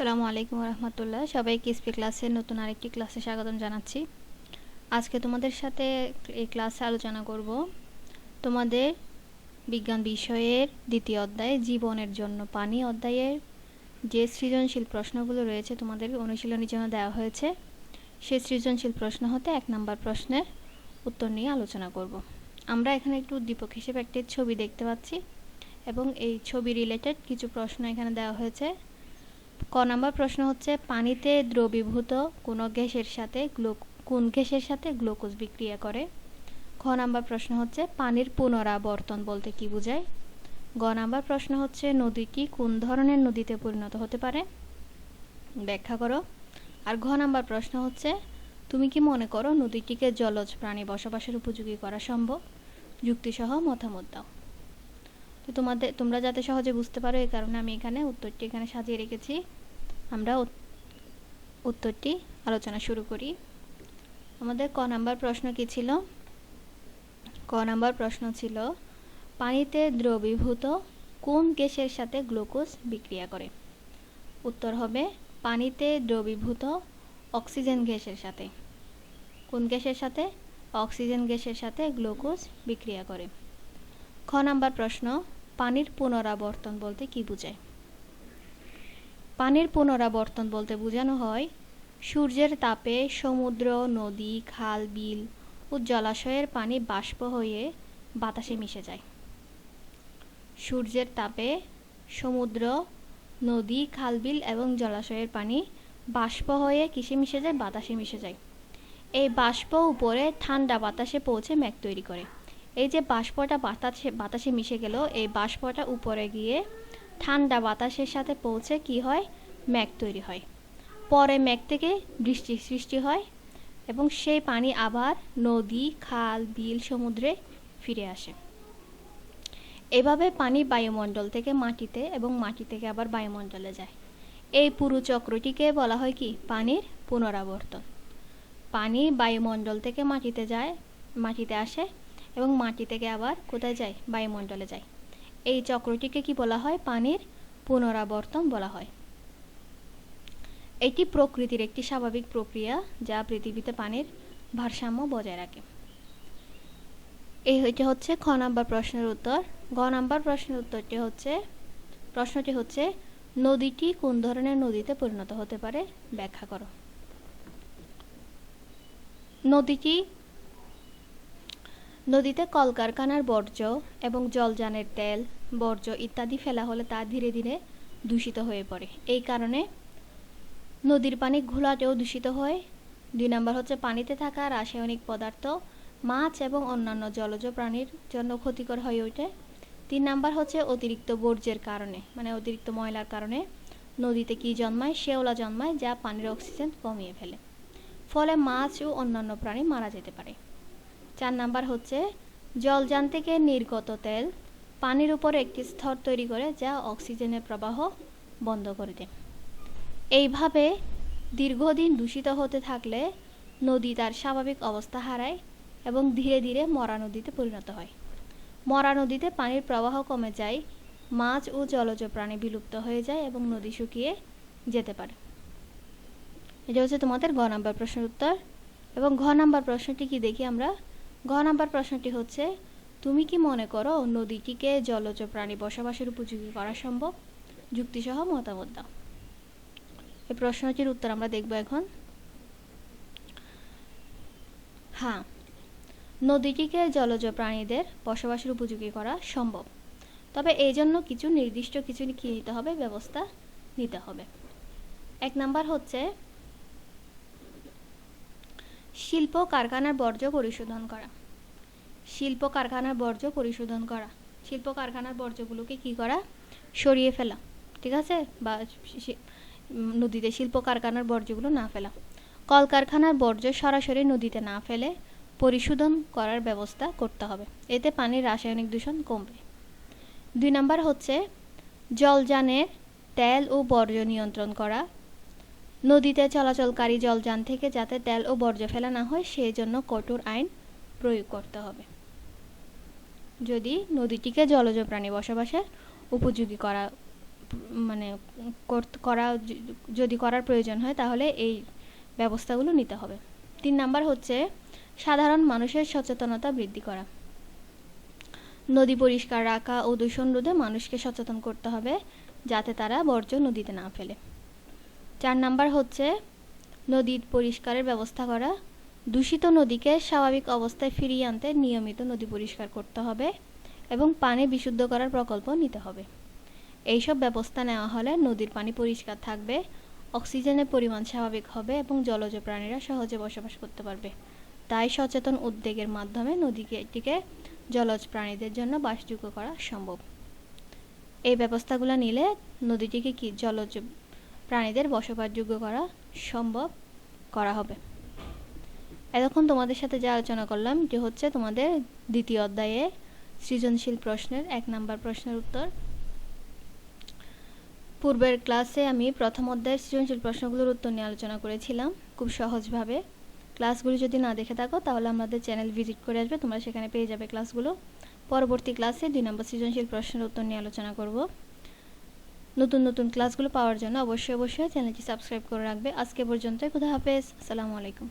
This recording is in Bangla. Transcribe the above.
আসসালামু আলাইকুম রহমতুল্লাহ সবাইকে স্পি ক্লাসের নতুন আরেকটি ক্লাসে স্বাগতম জানাচ্ছি। আজকে তোমাদের সাথে এই ক্লাসে আলোচনা করব তোমাদের বিজ্ঞান বিষয়ের দ্বিতীয় অধ্যায়, জীবনের জন্য পানি অধ্যায়ের যে সৃজনশীল প্রশ্নগুলো রয়েছে তোমাদের অনুশীলনের জন্য দেওয়া হয়েছে সেই সৃজনশীল প্রশ্ন হতে এক নম্বর প্রশ্নের উত্তর নিয়ে আলোচনা করব। আমরা এখানে একটু উদ্দীপক হিসেবে একটি ছবি দেখতে পাচ্ছি এবং এই ছবি রিলেটেড কিছু প্রশ্ন এখানে দেওয়া হয়েছে। ক নাম্বার প্রশ্ন হচ্ছে, পানিতে দ্রবীভূত কোনো গ্যাসের সাথে কোন গ্যাসের সাথে গ্লুকোজ বিক্রিয়া করে? খ নাম্বার প্রশ্ন হচ্ছে, পানির পুনরাবর্তন বলতে কি বোঝায়? গ নাম্বার প্রশ্ন হচ্ছে নদীটি কোন ধরনের নদীতে পরিণত হতে পারে? ব্যাখ্যা করো। আর ঘ নাম্বার প্রশ্ন হচ্ছে, তুমি কি মনে করো নদীটিকে জলজ প্রাণী বসবাসের উপযোগী করা সম্ভব? যুক্তিসহ মতামত দাও। তো তোমাদের, তোমরা যাতে সহজে বুঝতে পারো এই কারণে আমি এখানে উত্তরটি এখানে সাজিয়ে রেখেছি। আমরা উত্তরটি আলোচনা শুরু করি। আমাদের ক নাম্বার প্রশ্ন কি ছিল? ক নাম্বার প্রশ্ন ছিল, পানিতে দ্রবীভূত কোন গ্যাসের সাথে গ্লুকোজ বিক্রিয়া করে? উত্তর হবে, পানিতে দ্রবীভূত অক্সিজেন গ্যাসের সাথে। কোন গ্যাসের সাথে? অক্সিজেন গ্যাসের সাথে গ্লুকোজ বিক্রিয়া করে। খ নাম্বার প্রশ্ন পানির পুনরাবর্তন বলতে কি বোঝায়? পানির পুনরাবর্তন বলতে বোঝানো হয় সূর্যের তাপে সমুদ্র, নদী, খাল, বিল ও জলাশয়ের পানি বাষ্প হয়ে বাতাসে মিশে যায়। সূর্যের তাপে সমুদ্র, নদী খালবিল এবং জলাশয়ের পানি বাষ্প হয়ে কিসে মিশে যায়? বাতাসে মিশে যায়। এই বাষ্প উপরে ঠান্ডা বাতাসে পৌঁছে মেঘ তৈরি করে। এই যে বাষ্পটা বাতাসে বাতাসে মিশে গেল, এই বাষ্পটা উপরে গিয়ে ঠান্ডা বাতাসের সাথে পৌঁছে কি হয়? মেঘ তৈরি হয়। পরে মেঘ থেকে বৃষ্টি সৃষ্টি হয় এবং সেই পানি আবার নদী, খাল, বিল, সমুদ্রে ফিরে আসে। এভাবে পানি বায়ুমণ্ডল থেকে মাটিতে এবং মাটি থেকে আবার বায়ুমণ্ডলে যায়। এই পুরো চক্রটিকে বলা হয় কি? পানির পুনরাবর্তন। পানি বায়ুমণ্ডল থেকে মাটিতে যায়, মাটিতে আসে এবং মাটি থেকে আবার কোথায় যায়? বায়ুমণ্ডলে যায়। এই চক্রটিকে কি বলা হয়? পানির পুনরাবর্তন বলা হয়। এটি প্রকৃতির একটি স্বাভাবিক প্রক্রিয়া যা পৃথিবীতে পানির ভারসাম্য বজায় রাখে। এই হইতে হচ্ছে খ নাম্বার প্রশ্নের উত্তর। গ নাম্বার প্রশ্নের উত্তরটি হচ্ছে, প্রশ্নটি হচ্ছে, নদীটি কোন ধরনের নদীতে পরিণত হতে পারে? ব্যাখ্যা করো। নদীটি নদীতে কলকারখানার বর্জ্য এবং জলযানের তেল, বর্জ্য ইত্যাদি ফেলা হলে তা ধীরে ধীরে দূষিত হয়ে পড়ে। এই কারণে নদীর পানি ঘোলাটেও দূষিত হয়। দুই নম্বর হচ্ছে পানিতে থাকা রাসায়নিক পদার্থ, মাছ এবং অন্যান্য জলজ প্রাণীর জন্য ক্ষতিকর হয়ে ওঠে। তিন নাম্বার হচ্ছে অতিরিক্ত বর্জ্যের কারণে মানে অতিরিক্ত ময়লার কারণে নদীতে কি জন্মায়? শেওলা জন্মায় যা পানির অক্সিজেন কমিয়ে ফেলে। ফলে মাছ ও অন্যান্য প্রাণী মারা যেতে পারে। চার নাম্বার হচ্ছে জলযান থেকে নির্গত তেল পানির উপর একটি স্তর তৈরি করে যা অক্সিজেনের প্রবাহ বন্ধ করে দেয়। এইভাবে দীর্ঘদিন দূষিত হতে থাকলে নদী তার স্বাভাবিক অবস্থা হারায় এবং ধীরে ধীরে মরা নদীতে পরিণত হয়। মরা নদীতে পানির প্রবাহ কমে যায়, মাছ ও জলজ প্রাণী বিলুপ্ত হয়ে যায় এবং নদী শুকিয়ে যেতে পারে। এটা হচ্ছে তোমাদের ঘ নাম্বার প্রশ্নের উত্তর এবং ঘ নাম্বার প্রশ্নটি কি দেখি আমরা? ঘ নাম্বার প্রশ্নটি হচ্ছে, তুমি কি মনে করো নদীটিকে জলজ প্রাণী বসবাসের উপযোগী করা সম্ভব? যুক্তিসহ মতামত দাও। এই প্রশ্নটির উত্তর আমরা দেখব এখন। হ্যাঁ নদীটিকে জলজ প্রাণীদের বসবাসের উপযোগী করা সম্ভব। তবে এই জন্য কিছু নির্দিষ্ট কিছু কি নিতে হবে, ব্যবস্থা নিতে হবে। এক নাম্বার হচ্ছে শিল্প কারখানার বর্জ্য পরিশোধন করা। শিল্প কারখানার বর্জ্য পরিশোধন করা। শিল্প কারখানার বর্জ্যগুলোকে কি করা? সরিয়ে ফেলা, ঠিক আছে? বা নদীতে শিল্প কারখানার বর্জ্যগুলো না ফেলা। কলকারখানার বর্জ্য সরাসরি নদীতে না ফেলে পরিশোধন করার ব্যবস্থা করতে হবে। এতে পানির রাসায়নিক দূষণ কমবে। দুই নাম্বার হচ্ছে, জলযানের তেল ও বর্জ্য নিয়ন্ত্রণ করা নদীতে চলাচলকারী জলযান থেকে যাতে তেল ও বর্জ্য ফেলা না হয় সেই জন্য কঠোর আইন প্রয়োগ করতে হবে। যদি নদীটিকে জলজ প্রাণী বসবাসের উপযোগী করা মানে কর- যদি করার প্রয়োজন হয়, তাহলে এই ব্যবস্থাগুলো নিতে হবে। তিন নাম্বার হচ্ছে সাধারণ মানুষের সচেতনতা বৃদ্ধি করা। নদী পরিষ্কার রাখা ও দূষণ রোধে মানুষকে সচেতন করতে হবে, যাতে তারা বর্জ্য নদীতে না ফেলে। চার নাম্বার হচ্ছে নদী পরিষ্কারের ব্যবস্থা করা। দূষিত নদীকে স্বাভাবিক অবস্থায় ফিরিয়ে আনতে নিয়মিত নদী পরিষ্কার করতে হবে এবং পানি বিশুদ্ধ করার প্রকল্প নিতে হবে। এইসব ব্যবস্থা নেওয়া হলে নদীর পানি পরিষ্কার থাকবে, অক্সিজেনের পরিমাণ স্বাভাবিক হবে এবং জলজ প্রাণীরা সহজে বসবাস করতে পারবে। তাই সচেতন উদ্যোগের মাধ্যমে নদীটিকে জলজ প্রাণীদের জন্য বাসযোগ্য করা সম্ভব। এই ব্যবস্থাগুলো নিলে নদীটিকে কি জলজ প্রাণীদের বসবাসযোগ্য করা সম্ভব করা হবে। এতক্ষণ তোমাদের সাথে যে আলোচনা করলাম, যে হচ্ছে তোমাদের দ্বিতীয় অধ্যায়ে সৃজনশীল প্রশ্নের এক নাম্বার প্রশ্নের উত্তর। পূর্বের ক্লাসে আমি প্রথম অধ্যায়ের সৃজনশীল প্রশ্নগুলোর উত্তর নিয়ে আলোচনা করেছিলাম খুব সহজভাবে। ক্লাসগুলো যদি না দেখে থাকো, তাহলে আমাদের চ্যানেল ভিজিট করে আসবে, তোমরা সেখানে পেয়ে যাবে ক্লাসগুলো। পরবর্তী ক্লাসে দুই নম্বর সৃজনশীল প্রশ্নের উত্তর নিয়ে আলোচনা করব। নতুন নতুন ক্লাসগুলো পাওয়ার জন্য অবশ্যই অবশ্যই চ্যানেলটি সাবস্ক্রাইব করে রাখবে। আজকে পর্যন্ত খুদা হাফেজ। আসসালামু আলাইকুম।